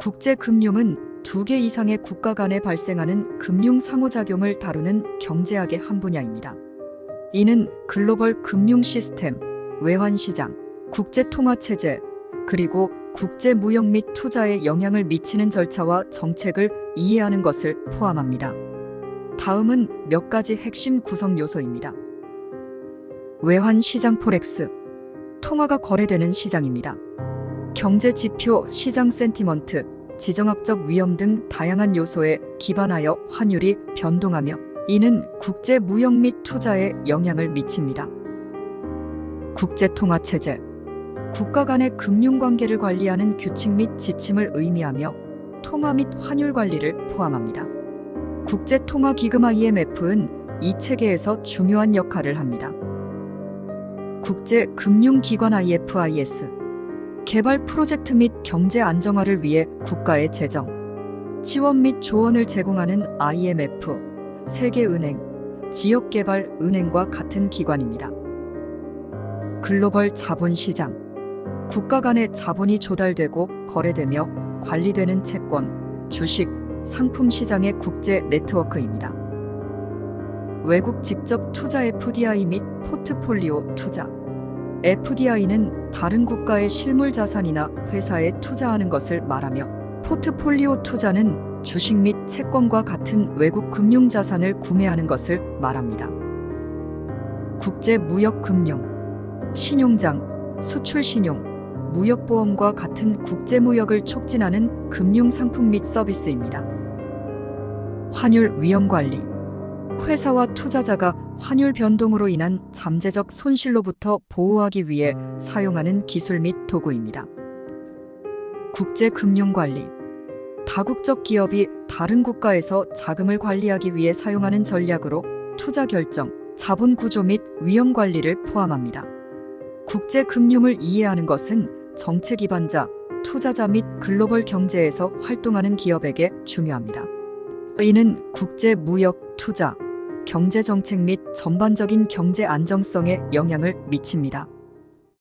국제금융은 두 개 이상의 국가 간에 발생하는 금융 상호작용을 다루는 경제학의 한 분야입니다. 이는 글로벌 금융 시스템, 외환 시장, 국제 통화 체제, 그리고 국제 무역 및 투자에 영향을 미치는 절차와 정책을 이해하는 것을 포함합니다. 다음은 몇 가지 핵심 구성 요소입니다. 외환 시장 포렉스. 통화가 거래되는 시장입니다. 경제 지표, 시장 센티먼트, 지정학적 위험 등 다양한 요소에 기반하여 환율이 변동하며 이는 국제 무역 및 투자에 영향을 미칩니다. 국제 통화 체제. 국가 간의 금융 관계를 관리하는 규칙 및 지침을 의미하며 통화 및 환율 관리를 포함합니다. 국제 통화 기금 IMF는 이 체계에서 중요한 역할을 합니다. 국제 금융 기관 IFIS 개발 프로젝트 및 경제 안정화를 위해 국가의 재정, 지원 및 조언을 제공하는 IMF, 세계은행, 지역개발은행과 같은 기관입니다. 글로벌 자본시장 국가 간의 자본이 조달되고 거래되며 관리되는 채권, 주식, 상품 시장의 국제 네트워크입니다. 외국 직접 투자 FDI 및 포트폴리오 투자 FDI는 다른 국가의 실물 자산이나 회사에 투자하는 것을 말하며 포트폴리오 투자는 주식 및 채권과 같은 외국 금융 자산을 구매하는 것을 말합니다. 국제 무역 금융, 신용장, 수출 신용, 무역보험과 같은 국제 무역을 촉진하는 금융 상품 및 서비스입니다. 환율 위험 관리 회사와 투자자가 환율 변동으로 인한 잠재적 손실로부터 보호하기 위해 사용하는 기술 및 도구입니다. 국제 금융 관리 다국적 기업이 다른 국가에서 자금을 관리하기 위해 사용하는 전략으로 투자 결정, 자본 구조 및 위험 관리를 포함합니다. 국제 금융을 이해하는 것은 정책 기반자, 투자자 및 글로벌 경제에서 활동하는 기업에게 중요합니다. 이는 국제 무역, 투자, 경제 정책 및 전반적인 경제 안정성에 영향을 미칩니다.